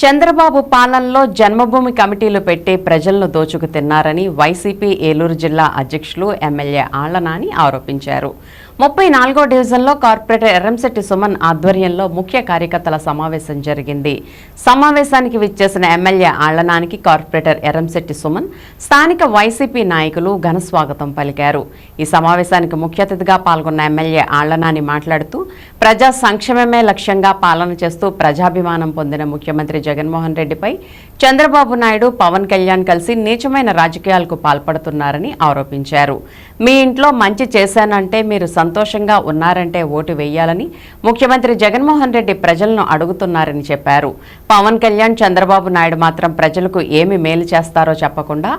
చంద్రబాబు పాలనలో జన్మభూమి కమిటీలు పెట్టి ప్రజలను దోచుకు తిన్నారని వైసీపీ ఏలూరు జిల్లా అధ్యక్షులు ఎమ్మెల్యే ఆళ్ళనాని ఆరోపించారు. ముప్పై నాలుగో డివిజన్లో కార్పొరేటర్ ఎర్రంశెట్టి సుమన్ ఆధ్వర్యంలో ముఖ్య కార్యకర్తల సమావేశం జరిగింది. సమావేశానికి విచ్చేసిన ఎమ్మెల్యే ఆళ్ళనానికి కార్పొరేటర్ ఎర్రంశెట్టి సుమన్ స్థానిక వైసీపీ నాయకులు ఘన స్వాగతం పలికారు. ఈ సమావేశానికి ముఖ్య అతిథిగా పాల్గొన్న ఎమ్మెల్యే ఆళ్ళనాని మాట్లాడుతూ ప్రజా సంక్షేమమే లక్ష్యంగా పాలన చేస్తూ ప్రజాభిమానం పొందిన ముఖ్యమంత్రి జగన్మోహన్ రెడ్డిపై చంద్రబాబు నాయుడు పవన్ కళ్యాణ్ కలిసి నీచమైన రాజకీయాలకు పాల్పడుతున్నారని ఆరోపించారు. మీ ఇంట్లో మంచి చేశానంటే మీరు సంతోషంగా ఉన్నారంటే ఓటు వేయాలని ముఖ్యమంత్రి జగన్మోహన్ రెడ్డి ప్రజలను అడుగుతున్నారని చెప్పారు. పవన్ కళ్యాణ్ చంద్రబాబు నాయుడు మాత్రం ప్రజలకు ఏమి మేలు చేస్తారో చెప్పకుండా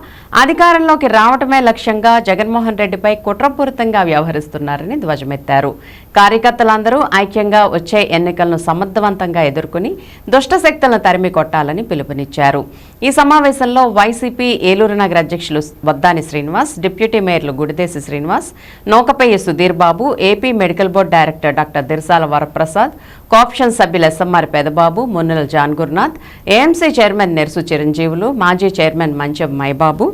అధికారంలోకి రావటమే లక్ష్యంగా జగన్మోహన్ రెడ్డిపై కుట్రపూరితంగా వ్యవహరిస్తున్నారని ధ్వజమెత్తారు. కార్యకర్తలందరూ ఐక్యంగా వచ్చే ఎన్నికలను సమర్థవంతంగా ఎదుర్కొని దుష్ట శక్తులను తరిమి కొట్టాలని పిలుపునిచ్చారు. ఈ సమావేశంలో వైసీపీ ఏలూరు నగర అధ్యక్షులు Vaddani Srinivas deputy మేయర్లు Gudidesi Srinivas Nokapayya Sudheer Babu AP medical board director doctor Dirsala Varaprasad cooption సభ్యులు SMR Pedababu Munnela John Gurunath AMC chairman Nersu Chiranjeevulu మాజీ చైర్మన్ మంచం మైబాబు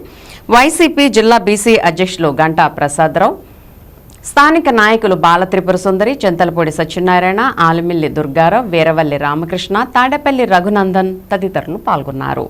వైసీపీ జిల్లా బీసీ అధ్యక్షులు గంటా ప్రసాదరావు స్థానిక నాయకులు బాలత్రిపుర సుందరి చింతలపూడి సత్యనారాయణ ఆలిమిల్లి దుర్గారావు వీరవల్లి రామకృష్ణ తాడేపల్లి రఘునందన్ తదితరులు పాల్గొన్నారు.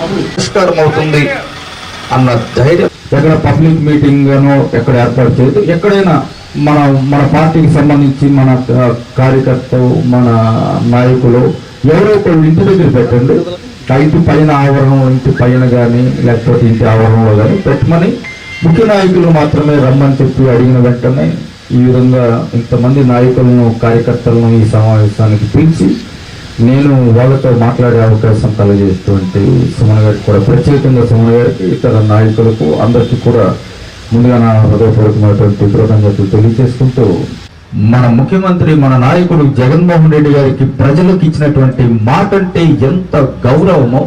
పరిష్కారం అవుతుంది అన్న ధైర్యం. ఎక్కడ పబ్లిక్ మీటింగ్ ఎక్కడ ఏర్పాటు చేయదు ఎక్కడైనా మన మన పార్టీకి సంబంధించి మన కార్యకర్తలు మన నాయకులు ఎవరో ఒకళ్ళు ఇంటి దగ్గర పెట్టండి. ఇంటి పైన ఆవరణం ఇంటి పైన కానీ లేకపోతే ఇంటి ఆవరణలో కానీ పెట్టమని ముఖ్య నాయకులు మాత్రమే రమ్మని చెప్పి అడిగిన వెంటనే ఈ విధంగా ఇంతమంది నాయకులను కార్యకర్తలను ఈ సమావేశానికి పిలిచి నేను వాళ్ళతో మాట్లాడే అవకాశం కలగజేస్తుంది సుమన్ గారికి కూడా ప్రత్యేకంగా సుమన్ గారికి ఇతర నాయకులకు అందరికీ కూడా ముందుగా నా హృదయపూర్వకమైనటువంటి కృతజ్ఞతలు తెలియజేసుకుంటూ మన ముఖ్యమంత్రి మన నాయకుడు జగన్మోహన్ రెడ్డి గారికి ప్రజలకు ఇచ్చినటువంటి మాట అంటే ఎంత గౌరవమో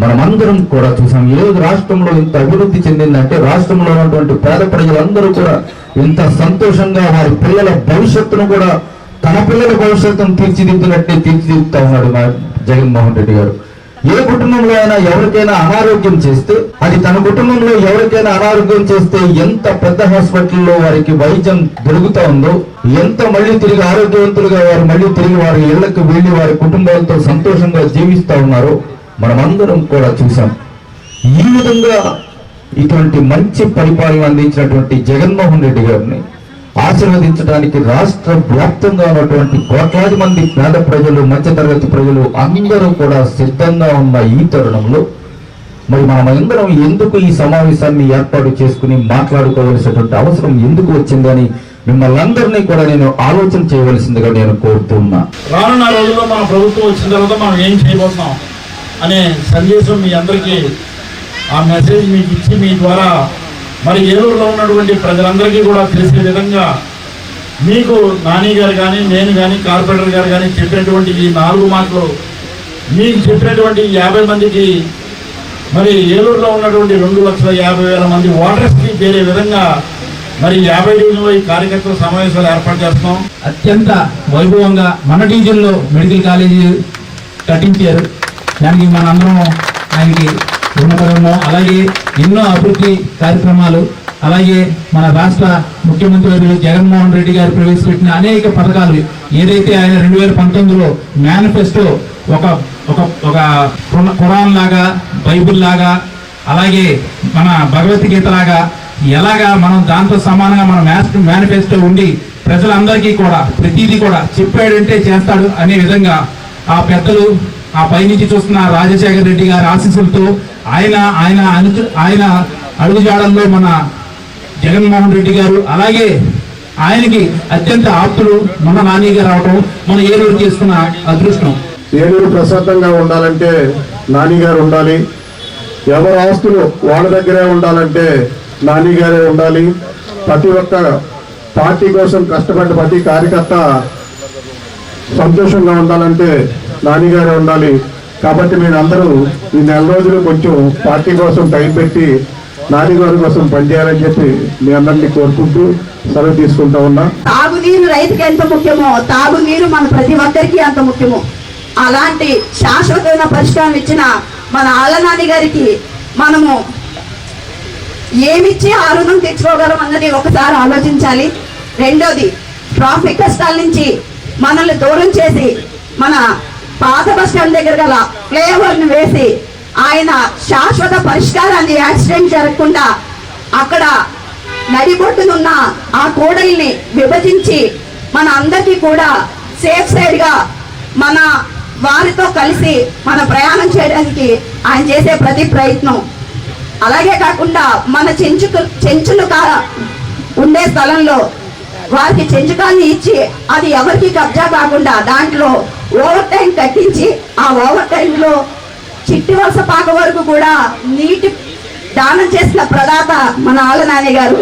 మనమందరం కూడా చూసాం. ఈ రోజు రాష్ట్రంలో ఇంత అభివృద్ధి చెందిందంటే రాష్ట్రంలో ఉన్నటువంటి పేద ప్రజలందరూ కూడా ఇంత సంతోషంగా వారి పిల్లల భవిష్యత్తును కూడా తన పిల్లల భవిష్యత్తును తీర్చిదిద్దినట్టే తీర్చిదిద్దుతా ఉన్నాడు మా జగన్మోహన్ రెడ్డి గారు. ఏ కుటుంబంలో అయినా ఎవరికైనా అనారోగ్యం చేస్తే అది తన కుటుంబంలో ఎవరికైనా అనారోగ్యం చేస్తే ఎంత పెద్ద హాస్పిటల్లో వారికి వైద్యం దొరుకుతా ఉందో ఎంత మళ్ళీ తిరిగి ఆరోగ్యవంతులుగా వారు మళ్ళీ తిరిగి వారి ఇళ్ళకు వెళ్ళి వారి కుటుంబాలతో సంతోషంగా జీవిస్తా ఉన్నారో మనమందరం కూడా చూసాం ఈ విధంగా ఇటువంటి మంచి పరిపాలన అందించినటువంటి జగన్మోహన్ రెడ్డి గారిని ఆశీర్వదించడానికి రాష్ట్ర వ్యాప్తంగా ఉన్నటువంటి కోట్లాది మంది పేద ప్రజలు మధ్యతరగతి ప్రజలు అందరూ కూడా సిద్ధంగా ఉన్న ఈ తరుణంలో మరి మనమందరం ఎందుకు ఈ సమావేశాన్ని ఏర్పాటు చేసుకుని మాట్లాడుకోవలసినటువంటి అవసరం ఎందుకు వచ్చిందని మిమ్మల్ని అందరినీ కూడా నేను ఆలోచన చేయవలసిందిగా నేను కోరుతున్నా. రానున్న రోజుల్లో మన ప్రభుత్వం వచ్చిన తర్వాత మనం ఏం చేయబోతున్నాం అనే సందేశం మీ అందరికీ ఆ మెసేజ్ మీకు ఇచ్చి మీ ద్వారా మరి ఏలూరులో ఉన్నటువంటి ప్రజలందరికీ కూడా తెలిసే విధంగా మీకు నాని గారు కానీ నేను కానీ కార్పొరేటర్ గారు కానీ చెప్పినటువంటి ఈ నాలుగు మాటలు మీకు చెప్పినటువంటి యాభై మందికి మరి ఏలూరులో ఉన్నటువంటి రెండు లక్షల యాభై వేల మంది ఓటర్స్కి చేరే విధంగా మరి యాభై డివిజన్లో ఈ కార్యకర్తల సమావేశాలు ఏర్పాటు చేస్తున్నాం. అత్యంత వైభవంగా మన డివిజన్లో మెడికల్ కాలేజీ కట్టించారు. దానికి మనందరం ఆయనకి రుణపడము అలాగే ఎన్నో అభివృద్ధి కార్యక్రమాలు అలాగే మన రాష్ట్ర ముఖ్యమంత్రి జగన్మోహన్ రెడ్డి గారు ప్రవేశపెట్టిన అనేక పథకాలు ఏదైతే ఆయన రెండు వేల పంతొమ్మిదిలో మేనిఫెస్టో ఒక ఒక ఒక ఖురాన్ లాగా బైబుల్ లాగా అలాగే మన భగవద్గీత లాగా ఎలాగా మనం దాంతో సమానంగా మన మేనిఫెస్టో ఉండి ప్రజలందరికీ కూడా ప్రతిదీ కూడా చెప్పాడంటే చేస్తాడు అనే విధంగా ఆ పెద్దలు ఆ పైనుంచి చూస్తున్న రాజశేఖర రెడ్డి గారి ఆశీస్సులతో ఆయన ఆయన ఆయన అడుగుజాడల్లో మన జగన్మోహన్ రెడ్డి గారు అలాగే ఆయనకి అత్యంత ఆప్తులు మన నానిగా రావటం మన ఏలూరు చేసుకున్న అదృష్టం. ఏలూరు ప్రశాంతంగా ఉండాలంటే నానిగారు ఉండాలి. ఎవరు ఆస్తులు వాళ్ళ దగ్గరే ఉండాలంటే నాని గారే ఉండాలి. ప్రతి ఒక్క పార్టీ కోసం కష్టపడ్డ ప్రతి కార్యకర్త సంతోషంగా ఉండాలంటే నానిగారే ఉండాలి. కాబట్టి మీరు అందరూ ఈ నెల రోజులు కొంచెం పార్టీ కోసం టైం పెట్టి నాని కోసం పనిచేయాలని చెప్పి మీ అందరినీ కోరుకుంటూ సెలవు తీసుకుంటా ఉన్నా. తాగునీరు రైతుకి ఎంత ముఖ్యమో తాగునీరు మన ప్రతి ఒక్కరికి అంత ముఖ్యమో. అలాంటి శాశ్వతమైన పరిష్కారం ఇచ్చిన మన ఆలనాని గారికి మనము ఏమిచ్చి ఆ రుణం తెచ్చుకోగలం అన్నది ఒకసారి ఆలోచించాలి. రెండోది ట్రాఫిక్ కష్టాల నుంచి మనల్ని దూరం చేసి మన పాత బస్ స్టాండ్ దగ్గర గల ఫ్లైఓవర్ని వేసి ఆయన శాశ్వత పరిష్కారాన్ని యాక్సిడెంట్ జరగకుండా అక్కడ నడిబొట్టునున్న ఆ కోడల్ని విభజించి మన అందరికీ కూడా సేఫ్ సైడ్గా మన వారితో కలిసి మన ప్రయాణం చేయడానికి ఆయన చేసే ప్రతి ప్రయత్నం. అలాగే కాకుండా మన చెంచుకు చెంచులు కా ఉండే స్థలంలో వారికి చెంచుకాన్ని ఇచ్చి అది ఎవరికి కబ్జా కాకుండా దాంట్లో ఓవర్ టైం కట్టించి ఆ ఓవర్ టైంలో చిట్టి వలస పాక వరకు కూడా నీటి దానం చేసిన ప్రదాత మన ఆలనాని గారు